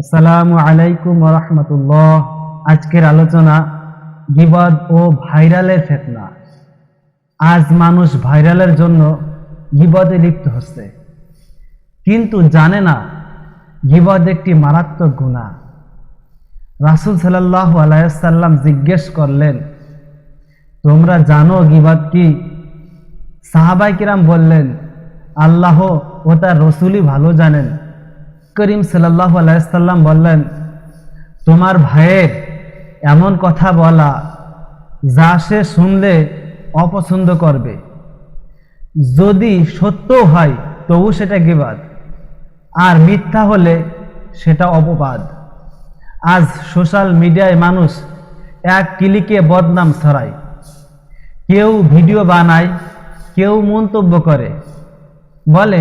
আসসালামু আলাইকুম রহমতুল্লাহ। আজকের আলোচনা গিবদ ও ভাইরালের ফেতনা। আজ মানুষ ভাইরালের জন্য গিবদে লিপ্ত হচ্ছে। কিন্তু জানে না গিবদ একটি মারাত্মক গুণা। রাসুল সাল্লাহ আলাইসাল্লাম জিজ্ঞেস করলেন, তোমরা জানো গিবাদ কি? সাহাবাই কিরাম বললেন, আল্লাহ ও তার রসুলই ভালো জানেন। করিম সাল্লাহ আলাইসাল্লাম বললেন, তোমার ভাইয়ের এমন কথা বলা যা সে শুনলে অপছন্দ করবে। যদি সত্য হয়, তবু সেটা গিবাদ, আর মিথ্যা হলে সেটা অপবাদ। আজ সোশ্যাল মিডিয়ায় মানুষ এক ক্লিকে বদনাম ছড়ায়। কেউ ভিডিও বানায়, কেউ মন্তব্য করে। বলে,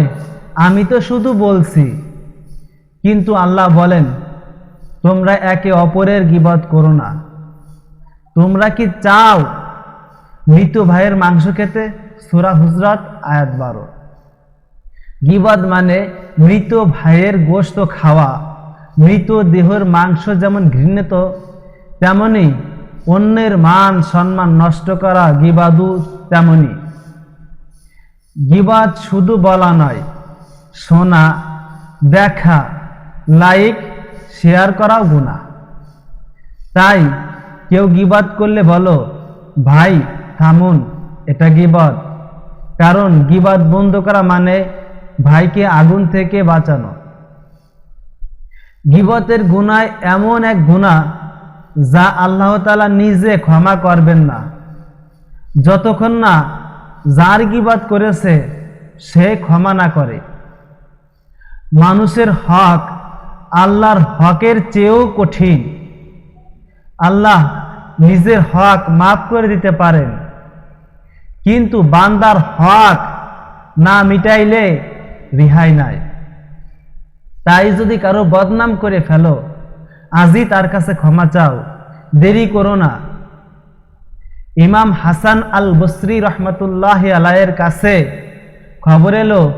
আমি তো শুধু বলছি কিন্তু আল্লাহ বলেন, তোমরা একে অপরের গিবত করো না। তোমরা কি চাও মৃত ভাইয়ের মাংস খেতে? সুরা হুজরাত, আয়াত বারো। গিবদ মানে মৃত ভাইয়ের গোশত খাওয়া। মৃত দেহের মাংস যেমন ঘৃণিত, তেমনি অন্যের মান সম্মান নষ্ট করা গিবাদু তেমনি। গিবাদ শুধু বলা নয়, শোনা, দেখা লাইক শেয়ার করাও গুণা তাই কেউ গিবাদ করলে বলো, ভাই, থামুন, এটা গিবাদ কারণ গিবাদ বন্ধ করা মানে ভাইকে আগুন থেকে বাঁচানো। গিবতের গুণায় এমন এক গুণা যা আল্লাহ তালা নিজে ক্ষমা করবেন না। যতক্ষণ না যার গিবাদ করেছে সে ক্ষমা না করে। মানুষের হক আল্লাহর হকের চেয়েও কঠিন। আল্লাহ নিজের হক মাফ করে দিতে পারেন। কিন্তু বান্দার হক না মিটাইলে রিহাই নাই। তাই যদি কারও বদনাম করে ফেলো, আজই তার কাছে ক্ষমা চাও। দেরি করো না। ইমাম হাসান আল বসরি রহমতুল্লাহ আলায়ের কাছে খবর এলো,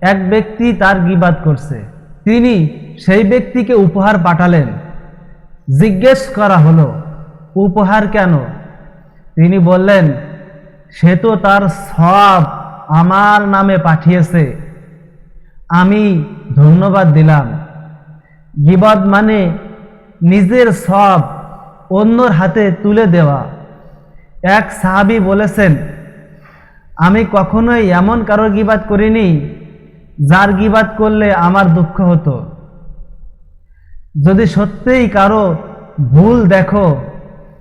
এক ব্যক্তি তার গিবাদ করছে। তিনি সেই ব্যক্তিকে উপহার পাঠালেন। জিজ্ঞেস করা হলো, উপহার কেন? তিনি বললেন, সে তো তার সব আমার নামে পাঠিয়েছে। আমি ধন্যবাদ দিলাম। গিবাদ মানে নিজের সব অন্যর হাতে তুলে দেওয়া। এক সাহাবি বলেছেন, আমি কখনোই এমন কারও গিবাদ করিনি যার গিবাদ করলে আমার দুঃখ হতো। যদি সত্যিই কারও ভুল দেখো,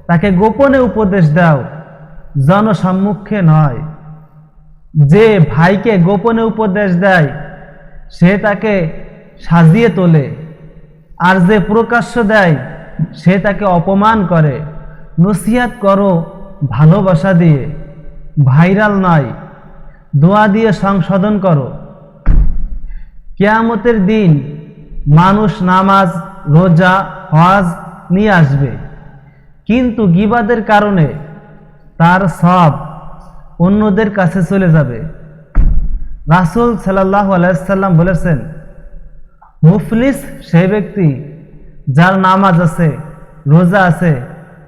তাকে গোপনে উপদেশ দাও, জনসম্মুখে নয়। যে ভাইকে গোপনে উপদেশ দেয়, সে তাকে সাজিয়ে তোলে। আর যে প্রকাশ্য দেয়, সে তাকে অপমান করে। নসিহাত করো ভালোবাসা দিয়ে, ভাইরাল নয়, দোয়া দিয়ে সংশোধন করো। কেয়ামতের দিন মানুষ নামাজ রোজা, হজ নিয়ে আসবে। কিন্তু গিবাদের কারণে তার সব অন্যদের কাছে চলে যাবে। রাসুল সাল্লাহ আলাইসাল্লাম বলেছেন, মুফলিস সেই ব্যক্তি যার নামাজ আছে, রোজা আছে,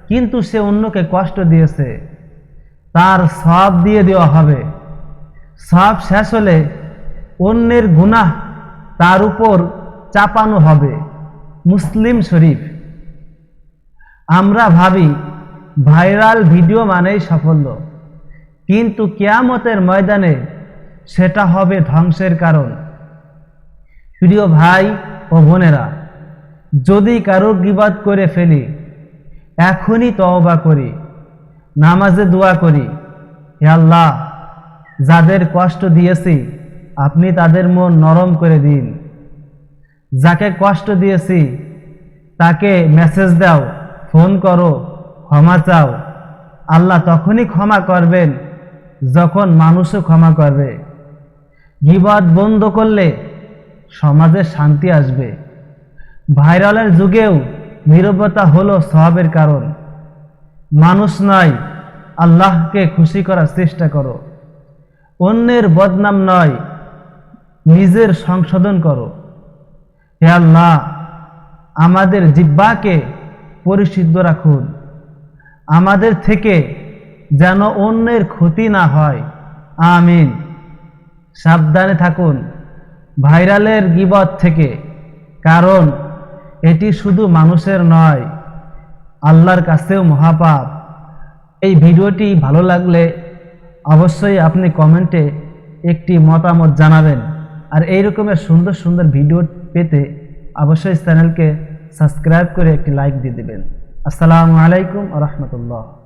কিন্তু সে অন্যকে কষ্ট দিয়েছে। তার সব দিয়ে দেওয়া হবে। সব শেষ হলে অন্যের গুনাহ তার উপর চাপানো হবে। মুসলিম শরীফ। আমরা ভাবি, ভাইরাল ভিডিও মানেই সাফল্য। কিন্তু কেয়ামতের ময়দানে সেটা হবে ধ্বংসের কারণ। প্রিয় ভাই ও বোনেরা, যদি কারও গিবাদ করে ফেলি, এখনই তওবা করি, নামাজে দোয়া করি। হে আল্লাহ, যাদের কষ্ট দিয়েছি, আপনি তাদের মন নরম করে দিন। যাকে কষ্ট দিয়েছি তাকে মেসেজ দাও ফোন করো, ক্ষমা চাও। আল্লাহ তখনই ক্ষমা করবেন, যখন মানুষও ক্ষমা করবে। গিবাদ বন্ধ করলে সমাজে শান্তি আসবে। ভাইরালের যুগেও নিরবতা হলো স্বভাবের কারণ। মানুষ নয়, আল্লাহকে খুশি করার চেষ্টা করো। অন্যের বদনাম নয়, নিজের সংশোধন করো। হে আল্লাহ আমাদের জিব্বাকে পরিশুদ্ধ রাখুন। আমাদের থেকে যেন অন্যের ক্ষতি না হয়। আমিন। সাবধানে থাকুন। ভাইরালের গিবত থেকে। কারণ এটি শুধু মানুষের নয়, আল্লাহর কাছেও মহাপাপ। এই ভিডিওটি ভালো লাগলে অবশ্যই আপনি কমেন্টে একটি মতামত জানাবেন। আর এই রকমের সুন্দর সুন্দর ভিডিও পেতে অবশ্যই চ্যানেলকে সাবস্ক্রাইব করে একটি লাইক দিয়ে দেবেন। আসসালামু আলাইকুম রহমতুল্লাহ।